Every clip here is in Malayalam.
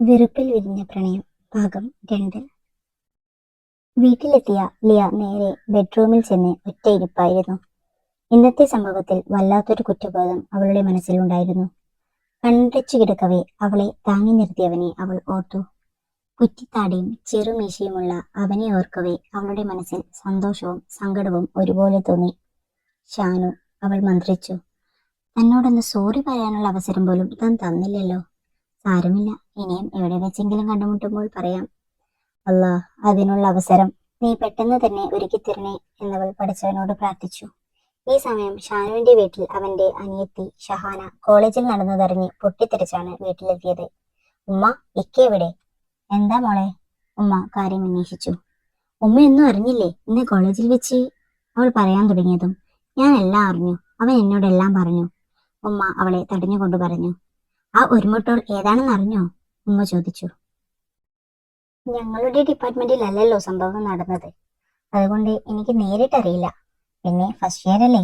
വെറുപ്പിൽ വിരിഞ്ഞ പ്രണയം ഭാഗം രണ്ട്. വീട്ടിലെത്തിയ ലിയ നേരെ ബെഡ്റൂമിൽ ചെന്ന് ഒറ്റയിരിപ്പായിരുന്നു ഇന്നത്തെ സംഭവത്തിൽ വല്ലാത്തൊരു കുറ്റബോധം അവളുടെ മനസ്സിലുണ്ടായിരുന്നു. കണ്ടച്ചു കിടക്കവേ അവളെ താങ്ങി നിർത്തിയവനെ അവൾ ഓർത്തു. കുറ്റിത്താടിയും ചെറുമീശയുമുള്ള അവനെ ഓർക്കവേ അവളുടെ മനസ്സിൽ സന്തോഷവും സങ്കടവും ഒരുപോലെ തോന്നി. ഷാനു അവൾ മന്ത്രിച്ചു. തന്നോടൊന്ന് സോറി പറയാനുള്ള അവസരം പോലും താൻ തന്നില്ലല്ലോ. സാരമില്ല. ഇനിയും എവിടെ വെച്ചെങ്കിലും കണ്ടുമുട്ടുമ്പോൾ പറയാം. അല്ലാ അതിനുള്ള അവസരം നീ പെട്ടെന്ന് തന്നെ ഒരുക്കി തരണേ എന്നവൾ പഠിച്ചവനോട് പ്രാർത്ഥിച്ചു. ഈ സമയം ഷാനുവിന്റെ വീട്ടിൽ അവന്റെ അനിയത്തി ഷഹാന കോളേജിൽ നടന്നതറിഞ്ഞ് പൊട്ടിത്തെറിച്ചാണ് വീട്ടിലെത്തിയത്. ഉമ്മ ഇക്ക എവിടെ എന്താ മോളെ? ഉമ്മ കാര്യം അന്വേഷിച്ചു ഉമ്മ ഒന്നും അറിഞ്ഞില്ലേ ഇന്ന് കോളേജിൽ വെച്ച്? അവൾ പറയാൻ തുടങ്ങിയതും. ഞാൻ എല്ലാം അറിഞ്ഞു. അവൻ എന്നോടെല്ലാം പറഞ്ഞു. ഉമ്മ അവളെ തടഞ്ഞുകൊണ്ട് പറഞ്ഞു. ആ ഒരുമുട്ടോൾ ഏതാണെന്ന് അറിഞ്ഞോ? ഉമ്മ ചോദിച്ചു. ഞങ്ങളുടെ ഡിപ്പാർട്ട്മെന്റിലല്ലല്ലോ സംഭവം നടന്നത്. അതുകൊണ്ട് എനിക്ക് നേരിട്ടറിയില്ല. പിന്നെ ഫസ്റ്റ് ഇയർ അല്ലേ?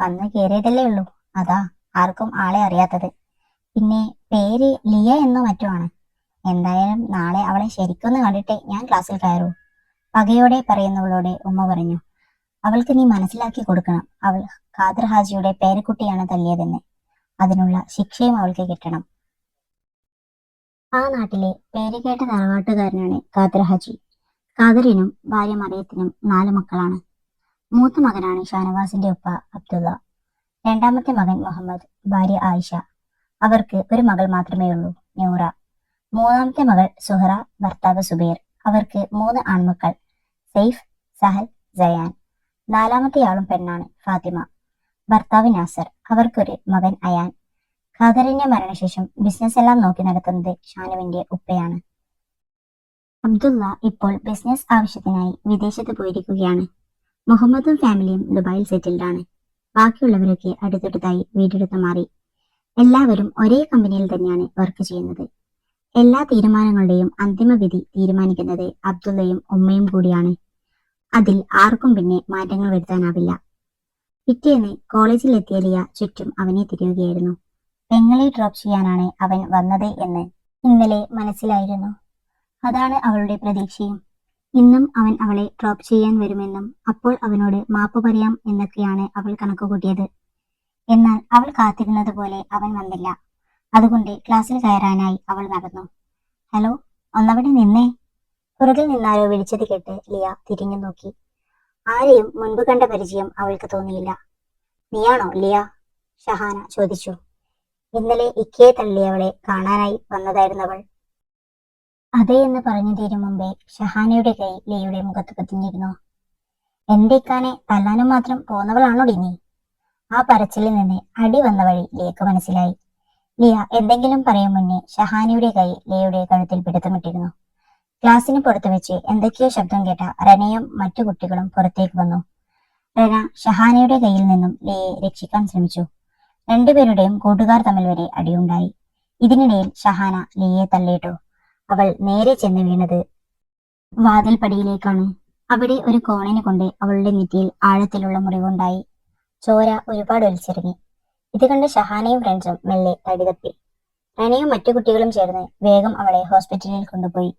വന്ന് കയറിയതല്ലേ ഉള്ളൂ. അതാ ആർക്കും ആളെ അറിയാത്തത്. പിന്നെ പേര് ലിയ എന്നോ മറ്റോ ആണ്. എന്തായാലും നാളെ അവളെ ശരിക്കൊന്ന് കണ്ടിട്ടേ ഞാൻ ക്ലാസ്സിൽ കയറൂ. പകയോടെ പറയുന്നവളോട് ഉമ്മ പറഞ്ഞു അവൾക്ക് നീ മനസ്സിലാക്കി കൊടുക്കണം. അവൾ ഖാദർ ഹാജിയുടെ പേരക്കുട്ടിയാണ് തല്ലിയതെന്ന്. അതിനുള്ള ശിക്ഷയും അവൾക്ക് കിട്ടണം. ആ നാട്ടിലെ പേരുകേട്ട തറവാട്ടുകാരനാണ് ഖാദർ ഹജി. ഖാദറിനും ഭാര്യ മറിയത്തിനും നാല് മക്കളാണ്. മൂത്ത മകനാണ് ഷാനവാസിന്റെ ഉപ്പ അബ്ദുള്ള. രണ്ടാമത്തെ മകൻ മുഹമ്മദ് ഭാര്യ ആയിഷ. അവർക്ക് ഒരു മകൾ മാത്രമേ ഉള്ളൂ നൂറ. മൂന്നാമത്തെ മകൾ സുഹറ ഭർത്താവ് സുബൈർ. അവർക്ക് മൂന്ന് ആൺമക്കൾ സെയ്ഫ് സഹൽ ജയാൻ നാലാമത്തെയാളും പെണ്ണാണ് ഫാത്തിമ. ഭർത്താവ് നാസർ അവർക്കൊരു മകൻ അയാൻ. ഖാദറിന്റെ മരണശേഷം ബിസിനസ് എല്ലാം നോക്കി നടത്തുന്നത് ഷാനുവിന്റെ ഉപ്പയാണ്. അബ്ദുള്ള ഇപ്പോൾ ബിസിനസ് ആവശ്യത്തിനായി വിദേശത്ത് പോയിരിക്കുകയാണ്. മുഹമ്മദും ഫാമിലിയും ദുബായിൽ സെറ്റിൽഡ് ആണ്. ബാക്കിയുള്ളവരൊക്കെ അടുത്തടുത്തായി വീടെടുത്ത് മാറി. എല്ലാവരും ഒരേ കമ്പനിയിൽ തന്നെയാണ് വർക്ക് ചെയ്യുന്നത്. എല്ലാ തീരുമാനങ്ങളുടെയും അന്തിമ വിധി തീരുമാനിക്കുന്നത് അബ്ദുള്ളയും ഉമ്മയും കൂടിയാണ്. അതിൽ ആർക്കും പിന്നെ മാറ്റങ്ങൾ വരുത്താനാവില്ല. പിറ്റേന്ന് കോളേജിലെത്തിയ ലിയ ചുറ്റും അവനെ തിരിയുകയായിരുന്നു. പെങ്ങളെ ഡ്രോപ്പ് ചെയ്യാനാണ് അവൻ വന്നത് എന്ന് ഇന്നലെ മനസ്സിലായിരുന്നു. അതാണ് അവളുടെ പ്രതീക്ഷയും. ഇന്നും അവൻ അവളെ ഡ്രോപ്പ് ചെയ്യാൻ വരുമെന്നും അപ്പോൾ അവനോട് മാപ്പ് പറയാം എന്നൊക്കെയാണ് അവൾ കണക്കുകൂട്ടിയത്. എന്നാൽ അവൾ കാത്തിരുന്നത് പോലെ അവൻ വന്നില്ല. അതുകൊണ്ട് ക്ലാസ്സിൽ കയറാനായി അവൾ നടന്നു. ഹലോ ഒന്നവിടെ നിന്നേ? പുറകിൽ നിന്നാരോ വിളിച്ചത് കേട്ട് ലിയ തിരിഞ്ഞു നോക്കി ആരെയും മുൻപ് കണ്ട പരിചയം അവൾക്ക് തോന്നിയില്ല. നീയാണോ ലിയ? ഷഹാന ചോദിച്ചു. ഇന്നലെ ഇക്കയെ തള്ളിയവളെ കാണാനായി വന്നതായിരുന്നവൾ അതെ എന്ന് പറഞ്ഞു തീരും മുമ്പേ ഷഹാനയുടെ കൈ ലിയയുടെ മുഖത്ത് പതിഞ്ഞിരുന്നു. എന്റെ ഇക്കാനെ തല്ലാനും മാത്രം പോന്നവളാണോ ഡിനി ആ പറച്ചിലിൽ നിന്ന് അടി വന്ന വഴി ലിയക്ക് മനസ്സിലായി. ലിയ എന്തെങ്കിലും പറയും മുന്നേ ഷഹാനയുടെ കൈ ലിയയുടെ കഴുത്തിൽ പിടുത്തമിട്ടിരുന്നു. ക്ലാസ്സിന് പുറത്ത് വെച്ച് എന്തൊക്കെയോ ശബ്ദം കേട്ട റനയും മറ്റു കുട്ടികളും പുറത്തേക്ക് വന്നു. റന ഷഹാനയുടെ കയ്യിൽ നിന്നും ലേയെ രക്ഷിക്കാൻ ശ്രമിച്ചു. രണ്ടുപേരുടെയും കൂട്ടുകാർ തമ്മിൽ വരെ അടിയുണ്ടായി. ഇതിനിടയിൽ ഷഹാന ലേയെ തള്ളിയിട്ടു. അവൾ നേരെ ചെന്ന് വീണത് വാതിൽപടിയിലേക്കാണ്. അവിടെ ഒരു കോണിനെ കൊണ്ട് അവളുടെ നെറ്റിയിൽ ആഴത്തിലുള്ള മുറിവുണ്ടായി. ചോര ഒരുപാട് ഒലിച്ചിറങ്ങി. ഇത് കണ്ട് ഷഹാനയും ഫ്രണ്ട്സും മെല്ലെ തടിതപ്പി. റനയും മറ്റു കുട്ടികളും ചേർന്ന് വേഗം അവളെ ഹോസ്പിറ്റലിൽ കൊണ്ടുപോയി.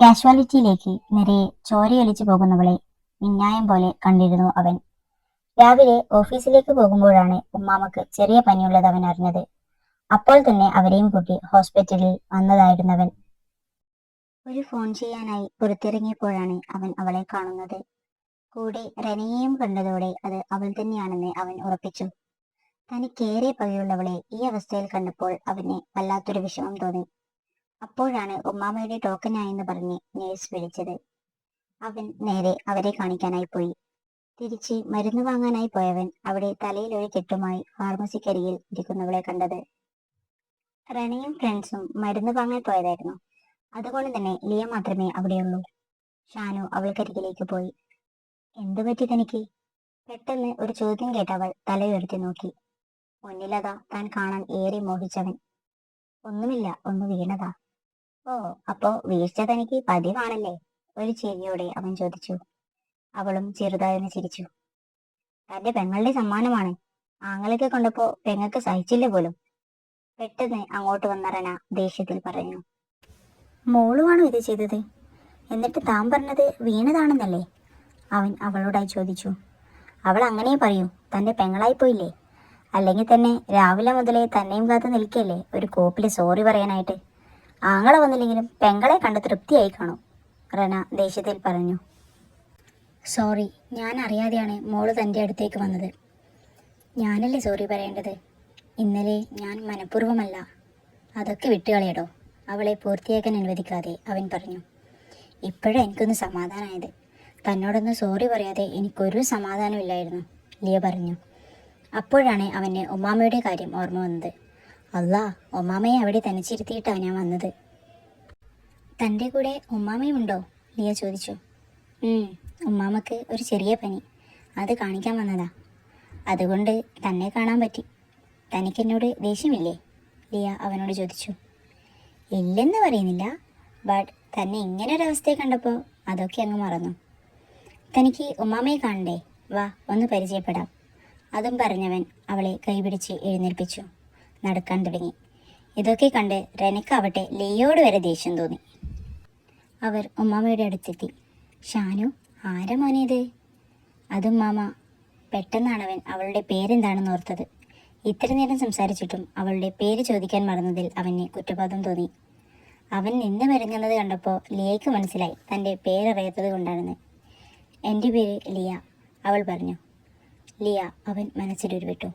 കാഷ്വാലിറ്റിയിലേക്ക് നിറയെ ചോരയൊലിച്ചു പോകുന്നവളെ മിന്നായം പോലെ കണ്ടിരുന്നു അവൻ. രാവിലെ ഓഫീസിലേക്ക് പോകുമ്പോഴാണ് ഉമ്മാമക്ക് ചെറിയ പനിയുള്ളത് അവൻ അറിഞ്ഞത്. അപ്പോൾ തന്നെ അവരെയും കൂട്ടി ഹോസ്പിറ്റലിൽ വന്നതായിരുന്നവൻ. ഒരു ഫോൺ ചെയ്യാനായി പുറത്തിറങ്ങിയപ്പോഴാണ് അവൻ അവളെ കാണുന്നത്. കൂടെ റനയെയും കണ്ടതോടെ അത് അവൾ തന്നെയാണെന്ന് അവൻ ഉറപ്പിച്ചു. തനിക്കേറെ പകയുള്ളവളെ ഈ അവസ്ഥയിൽ കണ്ടപ്പോൾ അവന് വല്ലാത്തൊരു വിഷമം തോന്നി. അപ്പോഴാണ് ഉമ്മാമയുടെ ടോക്കനായെന്ന് പറഞ്ഞ് നേഴ്സ് വിളിച്ചത്. അവൻ നേരെ അവരെ കാണിക്കാനായി പോയി. തിരിച്ച് മരുന്ന് വാങ്ങാനായി പോയവൻ അവിടെ തലയിൽ ഒരു കെട്ടുമായി ഫാർമസിക്കരികിൽ ഇരിക്കുന്നവളെ കണ്ടത്. റണയും ഫ്രണ്ട്സും മരുന്ന് വാങ്ങാൻ പോയതായിരുന്നു. അതുകൊണ്ട് തന്നെ ലിയ മാത്രമേ അവിടെയുള്ളൂ. ഷാനു അവൾക്കരികിലേക്ക് പോയി. എന്തു പറ്റി തനിക്ക്? പെട്ടെന്ന് ഒരു ചോദ്യം കേട്ടവൾ തലയുയർത്തി നോക്കി. മുന്നിലതാ താൻ കാണാൻ ഏറെ മോഹിച്ചവൻ. ഒന്നുമില്ല ഒന്ന് വീണതാ. ഓ അപ്പോ വീഴ്ച തനിക്ക് പതിവാണല്ലേ? ഒരു ചിരിയോടെ അവൻ ചോദിച്ചു. അവളും ചെറുതായൊന്ന് ചിരിച്ചു. തന്റെ പെങ്ങളുടെ സമ്മാനമാണ്. ആങ്ങളൊക്കെ കൊണ്ടപ്പോ പെങ്ങൾക്ക് സഹിച്ചില്ല പോലും. പെട്ടെന്ന് അങ്ങോട്ട് വന്ന റന ദേഷ്യത്തിൽ പറഞ്ഞു. മോളുമാണോ ഇത് ചെയ്തത്? എന്നിട്ട് താൻ പറഞ്ഞത് വീണതാണെന്നല്ലേ? അവൻ അവളോടായി ചോദിച്ചു. അവൾ അങ്ങനെ പറയൂ തന്റെ പെങ്ങളായി പോയില്ലേ? അല്ലെങ്കിൽ തന്നെ രാവിലെ മുതലേ തന്നെയും കാത്ത് നിൽക്കല്ലേ? ഒരു കോപ്പിൽ സോറി പറയാനായിട്ട്. ആങ്ങളെ വന്നില്ലെങ്കിലും പെങ്ങളെ കണ്ട് തൃപ്തിയായി കാണും. റന ദേഷ്യത്തിൽ പറഞ്ഞു. സോറി ഞാൻ അറിയാതെയാണ് മോൾ തന്റെ അടുത്തേക്ക് വന്നത്. ഞാനല്ലേ സോറി പറയേണ്ടത്? ഇന്നലെ ഞാൻ മനഃപൂർവമല്ല. അതൊക്കെ വിട്ടുകളയടോ. അവളെ പൂർത്തിയാക്കാൻ അനുവദിക്കാതെ അവൻ പറഞ്ഞു. ഇപ്പോഴാണ് എനിക്കൊന്ന് സമാധാനമായത് തന്നോടൊന്ന് സോറി പറയാതെ എനിക്കൊരു സമാധാനമില്ലായിരുന്നു ലിയ പറഞ്ഞു. അപ്പോഴാണ് അവന് ഉമ്മാമയുടെ കാര്യം ഓർമ്മ വന്നത്. അല്ലാ ഉമ്മാമയെ അവിടെ തനിച്ചിരുത്തിയിട്ടാണ് ഞാൻ വന്നത്. തന്റെ കൂടെ ഉമ്മാമയുണ്ടോ ലിയ ചോദിച്ചു. "ഉം, ഉമ്മാമക്ക് ഒരു ചെറിയ പനി. അത് കാണിക്കാൻ വന്നതാ. അതുകൊണ്ട് തന്നെ കാണാൻ പറ്റി. തനിക്കെന്നോട് ദേഷ്യമില്ലേ? ലിയ അവനോട് ചോദിച്ചു. ഇല്ലെന്ന് പറയുന്നില്ല ബട്ട് തന്നെ ഇങ്ങനെ ഒരവസ്ഥയെ കണ്ടപ്പോൾ അതൊക്കെ അങ്ങ് മറന്നു. തനിക്ക് ഉമ്മാമയെ കാണണ്ടേ? വാ ഒന്ന് പരിചയപ്പെടാം. അതും പറഞ്ഞവൻ അവളെ കൈപിടിച്ച് എഴുന്നേൽപ്പിച്ചു. നടക്കാൻ തുടങ്ങി. ഇതൊക്കെ കണ്ട് റെനക്കാവട്ടെ ലിയോട് വരെ ദേഷ്യം തോന്നി. അവർ ഉമ്മാമയുടെ അടുത്തെത്തി. ഷാനു ആരാ മോനേത് അതും പെട്ടെന്നാണ് അവൻ അവളുടെ പേരെന്താണെന്ന് ഓർത്തത്. ഇത്ര നേരം സംസാരിച്ചിട്ടും അവളുടെ പേര് ചോദിക്കാൻ മറന്നതിൽ അവന് കുറ്റബോധം തോന്നി. അവൻ നിന്ന് മെരുങ്ങുന്നത് കണ്ടപ്പോൾ ലിയയ്ക്ക് മനസ്സിലായി തന്റെ പേരറിയാത്തത് കൊണ്ടാണെന്ന്. എന്റെ പേര് ലിയ അവൾ പറഞ്ഞു. ലിയ അവൻ മനസ്സിലൊരുവിട്ടു.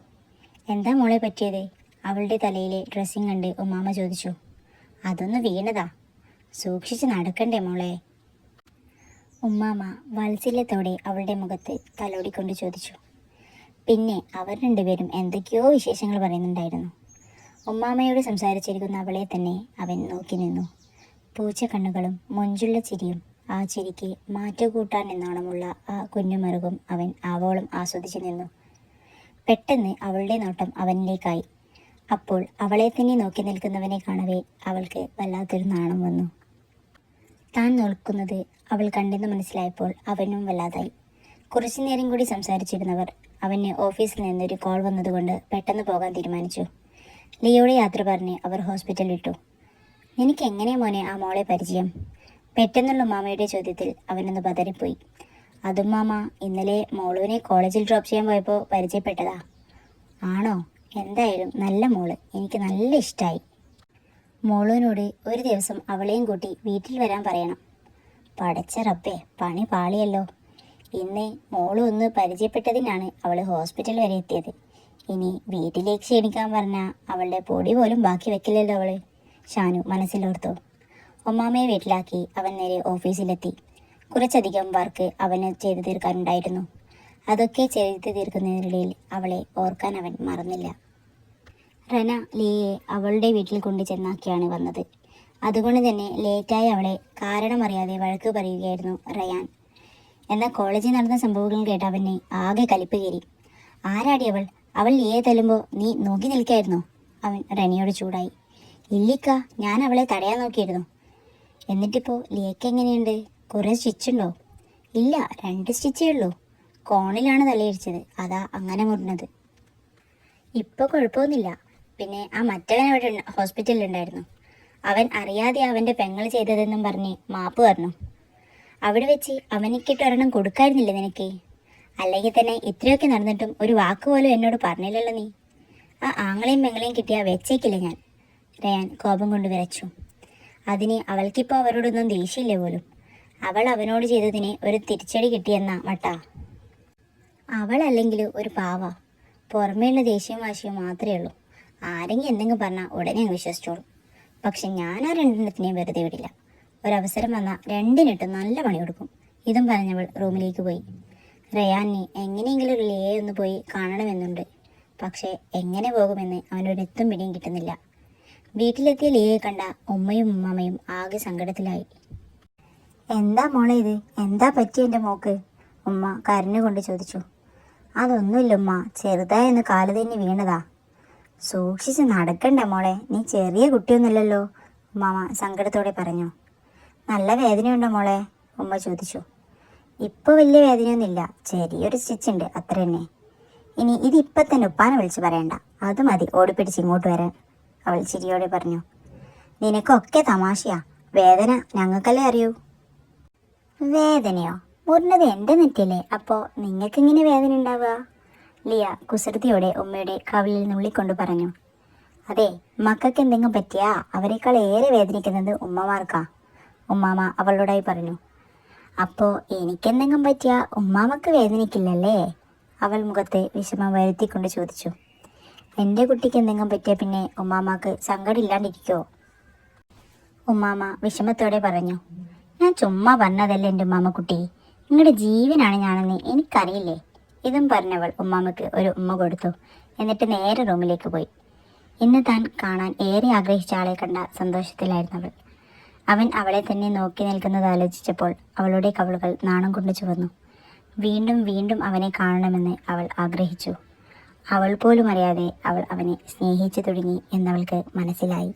എന്താ മോളെ പറ്റിയത്? അവളുടെ തലയിലെ ഡ്രസ്സിങ് കണ്ട് ഉമ്മാമ ചോദിച്ചു അതൊന്ന് വീണതാ? സൂക്ഷിച്ച് നടക്കണ്ടേ മോളെ? ഉമ്മാമ വാത്സല്യത്തോടെ അവളുടെ മുഖത്ത് തലോടിക്കൊണ്ട് ചോദിച്ചു പിന്നെ അവർ രണ്ടുപേരും എന്തൊക്കെയോ വിശേഷങ്ങൾ പറയുന്നുണ്ടായിരുന്നു. ഉമ്മാമയോട് സംസാരിച്ചിരിക്കുന്ന അവളെ തന്നെ അവൻ നോക്കി നിന്നു. പൂച്ച കണ്ണുകളും മൊഞ്ചുള്ള ചിരിയും ആ ചിരിക്ക് മാറ്റുകൂട്ടാൻ എന്നോണമുള്ള ആ കുഞ്ഞുമറുകും അവൻ ആവോളം ആസ്വദിച്ചു നിന്നു. പെട്ടെന്ന് അവളുടെ നോട്ടം അവനിലേക്കായി അപ്പോൾ അവളെ തന്നെ നോക്കി നിൽക്കുന്നവനെ കാണവേ അവൾക്ക് വല്ലാത്തൊരു നാണം വന്നു. താൻ നിൽക്കുന്നത് അവൾ കണ്ടെന്ന് മനസ്സിലായപ്പോൾ അവനും വല്ലാതായി. കുറച്ചു നേരം കൂടി സംസാരിച്ചിരുന്നവർ അവന് ഓഫീസിൽ നിന്നൊരു കോൾ വന്നതുകൊണ്ട് പെട്ടെന്ന് പോകാൻ തീരുമാനിച്ചു. ലിയോടെ യാത്ര പറഞ്ഞ് അവർ ഹോസ്പിറ്റലിൽ ഇട്ടു. നിനക്ക് എങ്ങനെ മോനെ ആ മോളെ പരിചയം? പെട്ടെന്നുള്ള മാമയുടെ ചോദ്യത്തിൽ അവനൊന്ന് പതറിപ്പോയി. അതും മാമ ഇന്നലെ മോളുവിനെ കോളേജിൽ ഡ്രോപ്പ് ചെയ്യാൻ പോയപ്പോൾ പരിചയപ്പെട്ടതാ. ആണോ? എന്തായാലും നല്ല മോൾ. എനിക്ക് നല്ല ഇഷ്ടമായി മോളുവിനോട് ഒരു ദിവസം അവളെയും കൂട്ടി വീട്ടിൽ വരാൻ പറയണം. പടച്ച റബ്ബേ പണി പാളിയല്ലോ. ഇന്ന് മോൾ ഒന്ന് പരിചയപ്പെട്ടതിനാണ് അവൾ ഹോസ്പിറ്റൽ വരെ എത്തിയത്. ഇനി വീട്ടിലേക്ക് ക്ഷണിക്കാൻ പറഞ്ഞാൽ അവളുടെ പൊടി പോലും ബാക്കി വെക്കില്ലല്ലോ അവൾ. ഷാനു മനസ്സിലോർത്തു. ഒമ്മാമയെ വീട്ടിലാക്കി അവൻ നേരെ ഓഫീസിലെത്തി. കുറച്ചധികം വർക്ക് അവന് ചെയ്തു തീർക്കാനുണ്ടായിരുന്നു. അതൊക്കെ ചെയ്തു തീർക്കുന്നതിനിടയിൽ അവളെ ഓർക്കാൻ അവൻ മറന്നില്ല. റന ലിയെ അവളുടെ വീട്ടിൽ കൊണ്ടുചെന്നാക്കിയാണ് വന്നത്. അതുകൊണ്ട് തന്നെ ലേറ്റായി അവളെ കാരണമറിയാതെ വഴക്ക് പറയുകയായിരുന്നു റയാൻ. എന്നാൽ കോളേജിൽ നടന്ന സംഭവങ്ങൾ കേട്ട് അവനെ ആകെ കലിപ്പ് കയറി. ആരാടി അവൾ? അവൾ ലിയെ തല്ലുമ്പോൾ നീ നോക്കി നിൽക്കായിരുന്നോ? അവൻ റനിയോട് ചൂടായി. ഇല്ലിക്ക ഞാൻ അവളെ തടയാൻ നോക്കിയിരുന്നു. എന്നിട്ടിപ്പോൾ ലിയക്ക് എങ്ങനെയുണ്ട്? കുറേ സ്റ്റിച്ചുണ്ടോ ഇല്ല രണ്ട് സ്റ്റിച്ചേ ഉള്ളൂ. കോണിലാണ് തലയിടിച്ചത്. അതാ അങ്ങനെ മുറിഞ്ഞത്. ഇപ്പോൾ കുഴപ്പമൊന്നുമില്ല. പിന്നെ ആ മറ്റവൻ അവിടെ ഹോസ്പിറ്റലിൽ ഉണ്ടായിരുന്നു. അവൻ അറിയാതെ അവന്റെ പെങ്ങൾ ചെയ്തതെന്നും പറഞ്ഞ് മാപ്പ് പറഞ്ഞു അവിടെ വെച്ച് അവനിക്കിട്ട് ഒരെണ്ണം കൊടുക്കായിരുന്നില്ല നിനക്ക്? അല്ലെങ്കിൽ തന്നെ ഇത്രയൊക്കെ നടന്നിട്ടും ഒരു വാക്ക് പോലും എന്നോട് പറഞ്ഞില്ലല്ലോ നീ. ആ ആങ്ങളെയും പെങ്ങളെയും കിട്ടിയാൽ വെച്ചേക്കില്ല ഞാൻ. റയാൻ കോപം കൊണ്ട് വിറച്ചു. അതിന് അവൾക്കിപ്പോൾ അവരോടൊന്നും ദേഷ്യമില്ല പോലും. അവൾ അവനോട് ചെയ്തതിന് ഒരു തിരിച്ചടി കിട്ടിയെന്ന അവൾ അവളല്ലെങ്കിൽ ഒരു പാവ. പുറമേയുള്ള ദേഷ്യവും വാശിയും മാത്രമേ ഉള്ളൂ. ആരെങ്കിലും എന്തെങ്കിലും പറഞ്ഞാൽ ഉടനെ അങ്ങ് വിശ്വസിച്ചോളും. പക്ഷെ ഞാൻ ആ രണ്ടെണ്ണത്തിനെയും വെറുതെ വിടില്ല. ഒരവസരം വന്നാൽ രണ്ടിനിട്ട് നല്ല പണി കൊടുക്കും. ഇതും പറഞ്ഞവൾ റൂമിലേക്ക് പോയി. റയാനെ എങ്ങനെയെങ്കിലും ഒരു ലേ ഒന്ന് പോയി കാണണമെന്നുണ്ട്. പക്ഷേ എങ്ങനെ പോകുമെന്ന് അവനൊരെത്തും പിടിയും കിട്ടുന്നില്ല. വീട്ടിലെത്തിയ ലിയെ കണ്ട ഉമ്മയും ഉമ്മാമയും ആകെ സങ്കടത്തിലായി. എന്താ മോളെ ഇത്? എന്താ പറ്റി എന്റെ മോക്ക്? ഉമ്മ കരഞ്ഞുകൊണ്ട് ചോദിച്ചു. അതൊന്നുമില്ല ഉമ്മ ചെറുതായി കാൽ തന്നെ വീണതാ. സൂക്ഷിച്ച് നടക്കണ്ട മോളെ. നീ ചെറിയ കുട്ടിയൊന്നുമില്ലല്ലോ. ഉമ്മാമ സങ്കടത്തോടെ പറഞ്ഞു. നല്ല വേദനയുണ്ടോ മോളെ? ഉമ്മ ചോദിച്ചു. ഇപ്പോൾ വലിയ വേദനയൊന്നുമില്ല. ചെറിയൊരു സ്റ്റിച്ച് ഉണ്ട്. അത്ര തന്നെ. ഇനി ഇതിപ്പം തന്നെ ഉപ്പാനെ വിളിച്ച് പറയണ്ട. അത് മതി. ഓടിപ്പിടിച്ച് ഇങ്ങോട്ട് വരാൻ. അവൾ ചിരിയോടെ പറഞ്ഞു. നിനക്കൊക്കെ തമാശയാ. വേദന ഞങ്ങൾക്കല്ലേ അറിയൂ? വേദനയോ? മുറിഞ്ഞത് എന്റെ നെറ്റിയല്ലേ അപ്പോൾ നിങ്ങൾക്ക് ഇങ്ങനെ വേദന ഉണ്ടാവുക? ലിയ കുസൃതിയോടെ ഉമ്മയുടെ കവിളിൽ നുള്ളിക്കൊണ്ട് പറഞ്ഞു അതെ മക്കൾക്ക് എന്തെങ്കിലും പറ്റിയാ അവരെക്കാൾ ഏറെ വേദനിക്കുന്നത് ഉമ്മമാർക്കാ ഉമ്മാമ അവളോടായി പറഞ്ഞു. അപ്പോൾ എനിക്കെന്തെങ്കിലും പറ്റിയ ഉമ്മാമക്ക് വേദനിക്കില്ലല്ലേ? അവൾ മുഖത്തെ വിഷമം വരുത്തിക്കൊണ്ട് ചോദിച്ചു. എന്റെ കുട്ടിക്ക് എന്തെങ്കിലും പറ്റിയാൽ പിന്നെ ഉമ്മാമാക്ക് സങ്കടം ഇല്ലാണ്ടിരിക്കുമോ ഉമ്മാമ വിഷമത്തോടെ പറഞ്ഞു ഞാൻ ചുമ്മാ പറഞ്ഞതല്ലേ എന്റെ ഉമ്മാമക്കുട്ടി. നിങ്ങളുടെ ജീവനാണ് ഞാനെന്ന് എനിക്കറിയില്ലേ? ഇതും പറഞ്ഞവൾ ഉമ്മാമ്മക്ക് ഒരു ഉമ്മ കൊടുത്തു. എന്നിട്ട് നേരെ റൂമിലേക്ക് പോയി. ഇന്ന് താൻ കാണാൻ ഏറെ ആഗ്രഹിച്ച ആളെ കണ്ട സന്തോഷത്തിലായിരുന്നു അവൻ അവളെ തന്നെ നോക്കി നിൽക്കുന്നത് ആലോചിച്ചപ്പോൾ അവളുടെ കവളുകൾ നാണം കൊണ്ട് ചുവന്നു. വീണ്ടും വീണ്ടും അവനെ കാണണമെന്ന് അവൾ ആഗ്രഹിച്ചു. അവൾ പോലും അറിയാതെ അവൾ അവനെ സ്നേഹിച്ചു തുടങ്ങി എന്നവൾക്ക് മനസ്സിലായി.